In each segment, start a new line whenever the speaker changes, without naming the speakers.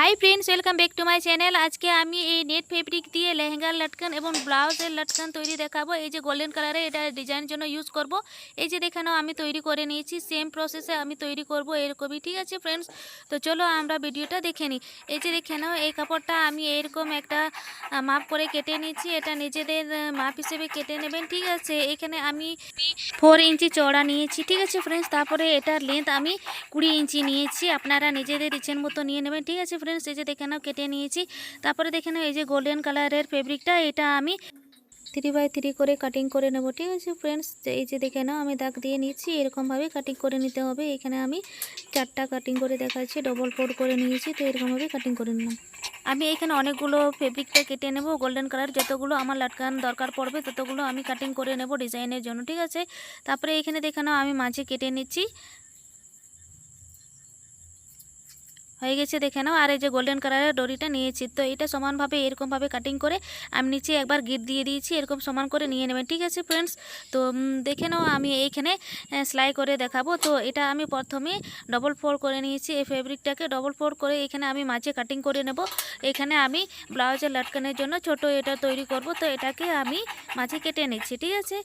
Hi friends welcome back to my channel আজকে আমি এই নেট ফেব্রিক দিয়ে লেহেঙ্গার লটকান এবং ব্লাউজের লটকান তৈরি দেখাবো। এই যে গোল্ডেন কালারে এটা ডিজাইন জন্য ইউজ করব। এই যে দেখানো আমি তৈরি করে নিয়েছি। সেম প্রসেসে আমি তৈরি করব এরকমই, ঠিক আছে ফ্রেন্ডস তো চলো আমরা ভিডিওটা দেখে নিই। এই যে দেখে নাও, এই কাপড়টা আমি এরকম একটা মাপ করে কেটে নিয়েছি। এটা নিজেদের মাপ হিসেবে কেটে নেবেন, ঠিক আছে? এখানে আমি ফোর ইঞ্চি চওড়া নিয়েছি, ঠিক আছে ফ্রেন্ডস তারপরে এটার লেন্থ আমি কুড়ি ইঞ্চি নিয়েছি। আপনারা নিজেদের ইচ্ছের মতো নিয়ে নেবেন, ঠিক আছে এই যে দেখে নাও, কেটে নিয়েছি। তারপরে দেখে নাও, এই যে গোল্ডেন কালারের ফেব্রিকটা এটা আমি থ্রি বাই থ্রি করে কাটিং করে নেব, ঠিক আছে ফ্রেন্ডস এই যে দেখে নাও, আমি দাগ দিয়ে নিচ্ছি, এরকমভাবে কাটিং করে নিতে হবে। এখানে আমি চারটা কাটিং করে দেখাচ্ছি ডবল ফোর করে নিয়েছি, তো এরকমভাবে কাটিং করে নিলাম। আমি এখানে অনেকগুলো ফেব্রিকটা কেটে নেব গোল্ডেন কালার যতগুলো আমার লাটকান দরকার পড়বে, ততগুলো আমি কাটিং করে নেব ডিজাইনের জন্য, ঠিক আছে? তারপরে এখানে দেখে নাও, আমি মাঝে কেটে নিচ্ছি। হয়ে গেছে, দেখে নাও। আর এই যে গোল্ডেন কালারের ডরিটা নিয়েছি, তো এটা সমানভাবে, এরকমভাবে কাটিং করে আমি নিচে একবার গিট দিয়ে দিয়েছি, এরকম সমান করে নিয়ে নেবেন, ঠিক আছে ফ্রেন্ডস তো দেখে নাও, আমি এইখানে সেলাই করে দেখাবো। তো এটা আমি প্রথমে ডবল ফোর করে নিয়েছি, এই ফেব্রিকটাকে ডবল ফোর করে এখানে আমি মাঝে কাটিং করে নেব। এখানে আমি ব্লাউজের লটকানের জন্য ছোট এটা তৈরি করব, তো এটাকে আমি মাঝে কেটে নিচ্ছি, ঠিক আছে?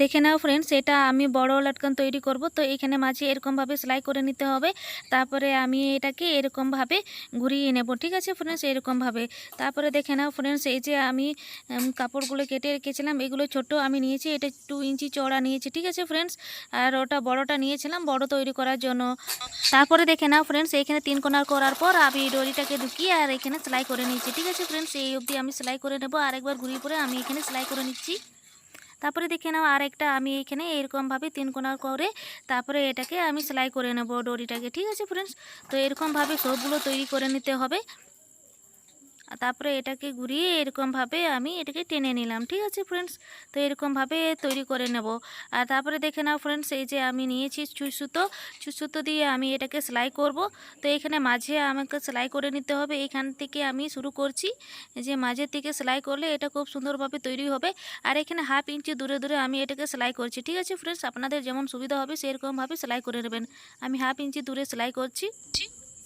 দেখে নাও ফ্রেন্ডস এটা আমি বড় লটকান তৈরি করব। তো এখানে মাঝে এরকমভাবে সেলাই করে নিতে হবে। তারপরে আমি এটাকে এরকমভাবে ঘুরিয়ে নেব, ঠিক আছে ফ্রেন্ডস এরকমভাবে তারপরে দেখে নাও ফ্রেন্ডস এই যে আমি কাপড়গুলো কেটে রেখেছিলাম, এগুলো ছোট আমি নিয়েছি, এটা টু ইঞ্চি চওড়া নিয়েছি, ঠিক আছে ফ্রেন্ডস আর ওটা বড়টা নিয়েছিলাম, বড় তৈরি করার জন্য। তারপরে দেখে নাও ফ্রেন্ডস এখানে তিন কোনার করার পর আমি ডরিটাকে ঢুকিয়ে আর এখানে সেলাই করে নিয়েছি, ঠিক আছে ফ্রেন্ডস এই অবধি আমি সেলাই করে নেব, আরেকবার ঘুরিয়ে পরে আমি এখানে সেলাই করে নিচ্ছি। তারপরে দেখে নাও আরেকটা আমি এখানে এরকমভাবে তিন কোনা করে তারপরে এটাকে আমি সেলাই করে নেব ডরিটাকে ঠিক আছে ফ্রেন্ডস তো এরকমভাবে সবগুলো তৈরি করে নিতে হবে। আর তারপরে এটাকে ঘুরিয়ে এরকমভাবে আমি এটাকে টেনে নিলাম, ঠিক আছে ফ্রেন্ডস তো এরকমভাবে তৈরি করে নেব। আর তারপরে দেখে নাও ফ্রেন্ডস এই যে আমি নিয়েছি চুই সুতো। চুই সুতো দিয়ে আমি এটাকে সেলাই করব। তো এখানে মাঝে আমাকে সেলাই করে নিতে হবে। এখান থেকে আমি শুরু করছি। যে মাঝের থেকে সেলাই করলে এটা খুব সুন্দরভাবে তৈরি হবে। আর এখানে হাফ ইঞ্চি দূরে দূরে আমি এটাকে সেলাই করছি, ঠিক আছে ফ্রেন্ডস আপনাদের যেমন সুবিধা হবে সেরকমভাবে সেলাই করে নেবেন। আমি হাফ ইঞ্চি দূরে সেলাই করছি।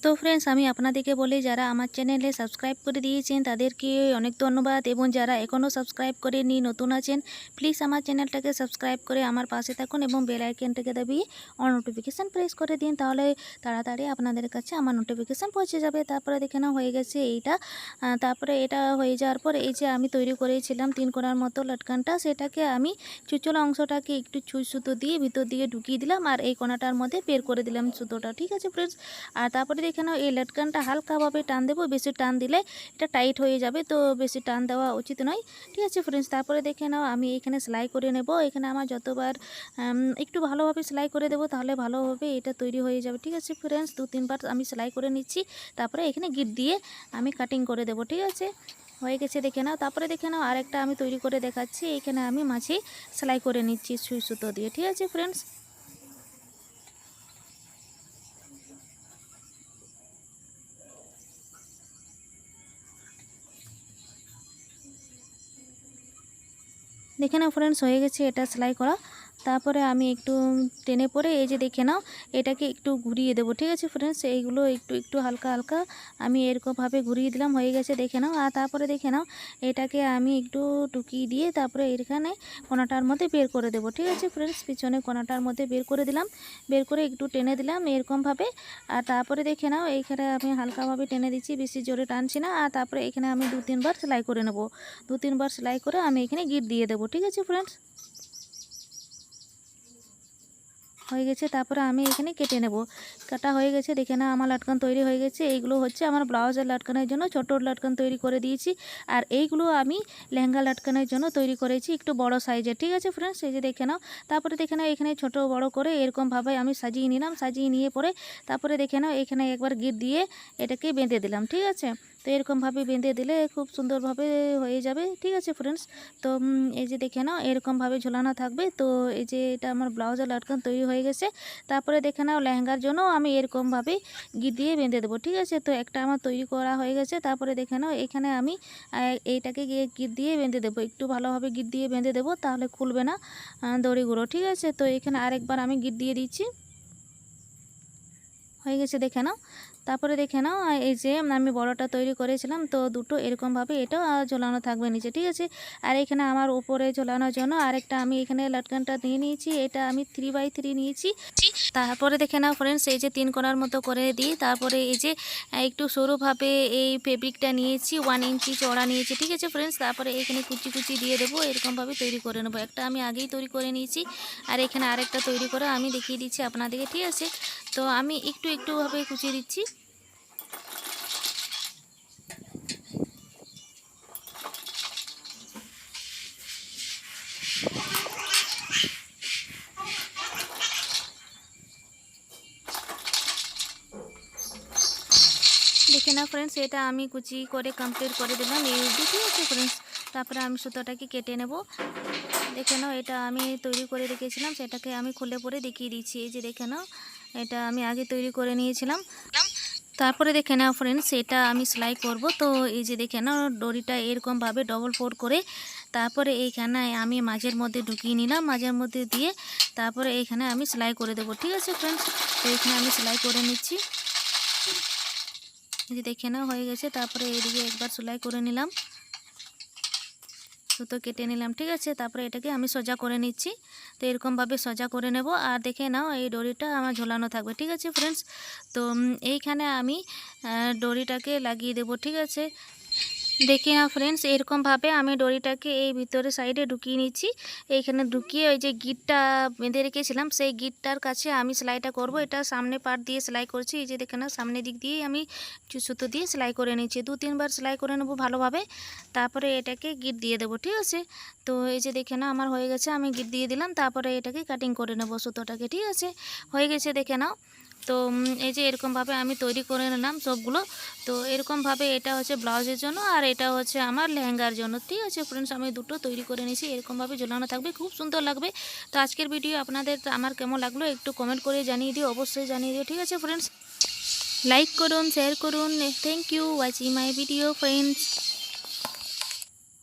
তো ফ্রেন্ডস আমি আপনাদেরকে বলি, যারা আমার চ্যানেলে সাবস্ক্রাইব করে দিয়েছেন, তাদেরকে অনেক ধন্যবাদ। এবং যারা এখনও সাবস্ক্রাইব করে করেনি নতুন আছেন প্লিজ আমার চ্যানেলটাকে সাবস্ক্রাইব করে আমার পাশে থাকুন এবং বেল আইকনটাকে দাবিয়ে অন নোটিফিকেশান প্রেস করে দিন, তাহলে তাড়াতাড়ি আপনাদের কাছে আমার নোটিফিকেশান পৌঁছে যাবে। তারপরে দেখে না হয়ে গেছে এইটা। তারপরে এটা হয়ে যাওয়ার পর এই যে আমি তৈরি করেছিলাম তিন কোনার মতো লটকানটা, সেটাকে আমি চুচলা অংশটাকে একটু চুই সুতো দিয়ে ভিতর দিয়ে ঢুকিয়ে দিলাম, আর এই কোণাটার মধ্যে বের করে দিলাম সুতোটা, ঠিক আছে ফ্রেন্ডস আর তারপরে দেখে নাও এই লটকানটা হালকাভাবে টান দেবো, বেশি টান দিলে এটা টাইট হয়ে যাবে, তো বেশি টান দেওয়া উচিত নয়। ঠিক আছে ফ্রেন্ডস তারপরে দেখে নাও, আমি এখানে সেলাই করে নেব। এখানে আমার যতবার একটু ভালোভাবে সেলাই করে দেবো, তাহলে ভালোভাবে এটা তৈরি হয়ে যাবে। ঠিক আছে ফ্রেন্ডস দু, তিনবার আমি সেলাই করে নিচ্ছি। তারপরে এখানে গিট দিয়ে আমি কাটিং করে দেবো, ঠিক আছে? হয়ে গেছে, দেখে নাও। তারপরে দেখে নাও, আরেকটা আমি তৈরি করে দেখাচ্ছি। এখানে আমি মাঝে সেলাই করে নিচ্ছি সুই সুতো দিয়ে। ঠিক আছে ফ্রেন্ডস দেখে না ফ্রেন্ডস হয়ে গেছে এটা সেলাই করা। তারপরে আমি একটু টেনে পরে এই যে দেখে নাও, এটাকে একটু ঘুরিয়ে দেবো, ঠিক আছে ফ্রেন্ডস এইগুলো একটু একটু হালকা হালকা আমি এরকমভাবে ঘুরিয়ে দিলাম, হয়ে গেছে, দেখে নাও। আর তারপরে দেখে নাও, এটাকে আমি একটু টুকিয়ে দিয়ে তারপরে এখানে কোনাটার মধ্যে বের করে দেবো, ঠিক আছে ফ্রেন্ডস পিছনে কোনাটার মধ্যে বের করে দিলাম, বের করে একটু টেনে দিলাম এরকমভাবে। আর তারপরে দেখে নাও, এইখানে আমি হালকাভাবে টেনে দিচ্ছি, বেশি জোরে টানছি না। আর তারপরে এখানে আমি দু তিনবার সেলাই করে নেব। দু তিনবার সেলাই করে আমি এখানে গিট দিয়ে দেবো, ঠিক আছে ফ্রেন্ডস হয়ে গেছে, তারপরে আমি এখানে কেটে নেব। কাটা হয়ে গেছে, দেখে না আমার লাটকান তৈরি হয়ে গেছে। এইগুলো হচ্ছে আমার ব্লাউজের লাটকানের জন্য, ছোটো লাটকান তৈরি করে দিয়েছি। আর এইগুলো আমি লেহেঙ্গা লাটকানের জন্য তৈরি করেছি, একটু বড় সাইজের, ঠিক আছে ফ্রেন্ডস এই যে দেখে নাও। তারপরে দেখে নাও, এখানে ছোট বড় করে এরকমভাবে আমি সাজিয়ে নিলাম, সাজিয়ে নিয়ে পরে তারপরে দেখে নাও, এখানে একবার গিট দিয়ে এটাকে বেঁধে দিলাম, ঠিক আছে? তো এরকমভাবে বেঁধে দিলে খুব সুন্দরভাবে হয়ে যাবে। ঠিক আছে ফ্রেন্ডস তো এই যে দেখে নাও এরকমভাবে ঝোলানো থাকবে। তো, এই যে এটা আমার ব্লাউজের লাটকান তৈরি হয়ে গেছে। তারপরে দেখে নাও লেহেঙ্গার জন্য আমি এরকমভাবে গিট দিয়ে বেঁধে দেবো। ঠিক আছে? তো, একটা আমার তৈরি করা হয়ে গেছে। তারপরে দেখে নাও, এখানে আমি এইটাকে গিয়ে গিট দিয়ে বেঁধে দেবো। একটু ভালোভাবে গিট দিয়ে বেঁধে দেবো, তাহলে খুলবে না দড়িগুলো। ঠিক আছে? তো, এখানে আরেকবার আমি গিট দিয়ে দিচ্ছি। হয়ে গেছে, দেখে নাও। তারপরে দেখে নাও এই যে আমি বড়টা তৈরি করেছিলাম, তো দুটো এরকমভাবে এটাও ঝোলানো থাকবে নিচে, ঠিক আছে? আর এখানে আমার উপরে ঝোলানোর জন্য আরেকটা আমি এখানে লটকানটা নিয়ে নিয়েছি, এটা আমি থ্রি বাই থ্রি নিয়েছি। তারপরে দেখে নাও ফ্রেন্ডস এই যে তিন কোণার মতো করে দিই, তারপরে এই যে একটু সরুভাবে এই ফেব্রিকটা নিয়েছি ওয়ান ইঞ্চি চড়া নিয়েছি, ঠিক আছে ফ্রেন্ডস তারপরে এখানে কুচি কুচি দিয়ে দেবো, এরকমভাবে তৈরি করে নেব। একটা আমি আগেই তৈরি করে নিয়েছি, আর এখানে আরেকটা তৈরি করে আমি দেখিয়ে দিচ্ছি আপনাদেরকে, ঠিক আছে? তো আমি একটু একটুভাবে কুচিয়ে দিচ্ছি। দেখে না ফ্রেন্ডস এটা আমি কুচি করে কমপ্লিট করে দিলাম, এই ঠিক আছে ফ্রেন্ডস তারপরে আমি সুতোটাকে কেটে নেব। দেখে নাও, এটা আমি তৈরি করে রেখেছিলাম, সেটাকে আমি খুলে পরে দেখিয়ে দিচ্ছি। এই যে দেখে নাও, এটা আমি আগে তৈরি করে নিয়েছিলাম। তারপরে দেখে নাও ফ্রেন্ডস এটা আমি সেলাই করব। তো এই যে দেখে নাও, দড়িটা এরকমভাবে ডবল ফোর করে তারপরে এইখানে আমি মাঝের মধ্যে ঢুকিয়ে নিলাম, মাঝের মধ্যে দিয়ে তারপরে এইখানে আমি সেলাই করে দেবো। ঠিক আছে ফ্রেন্ডস তো এইখানে আমি সেলাই করে নিচ্ছি। দেখে নাও হয়ে গেছে, তারপরে এদিকে একবার সেলাই করে নিলাম। সুতো কেটে নিলাম, ঠিক আছে? তারপরে এটাকে আমি সোজা করে নিচ্ছি। তো এরকমভাবে সোজা করে নেব। আর দেখে নাও, এই ডরিটা আমার ঝোলানো থাকবে, ঠিক আছে ফ্রেন্ডস তো এইখানে আমি ডরিটাকে লাগিয়ে দেব, ঠিক আছে? দেখি না ফ্রেন্ডস এরকমভাবে আমি দড়িটাকে এই ভিতরে সাইডে ঢুকিয়ে নিচ্ছি। এইখানে ঢুকিয়ে ওই যে গিটটা বেঁধে রেখেছিলাম, সেই গিটটার কাছে আমি সেলাইটা করব। এটা সামনে পার্ট দিয়ে সেলাই করছি, এই যে দেখে না সামনের দিক দিয়ে আমি সুতো দিয়ে সেলাই করে নিচ্ছি। দু, তিনবার সেলাই করে নেব ভালোভাবে, তারপরে এটাকে গিট দিয়ে দেবো, ঠিক আছে? তো এই যে দেখে না আমার হয়ে গেছে, আমি গিট দিয়ে দিলাম, তারপরে এটাকে কাটিং করে নেব সুতোটাকে, ঠিক আছে? হয়ে গেছে, দেখে নাও। তো এই যে এরকমভাবে আমি তৈরি করে নিলাম সবগুলো, তো এরকমভাবে এটা হচ্ছে ব্লাউজের জন্য আর এটা হচ্ছে আমার লেহেঙ্গার জন্য। ঠিক আছে ফ্রেন্ডস আমি দুটো তৈরি করে নিয়েছি এরকমভাবে ঝোলানো থাকবে, খুব সুন্দর লাগবে। তো আজকের ভিডিও আপনাদের আমার কেমন লাগল একটু কমেন্ট করে জানিয়ে দিও, অবশ্যই জানিয়ে দিও। ঠিক আছে ফ্রেন্ডস লাইক করুন শেয়ার করুন। Thank you watching my video friends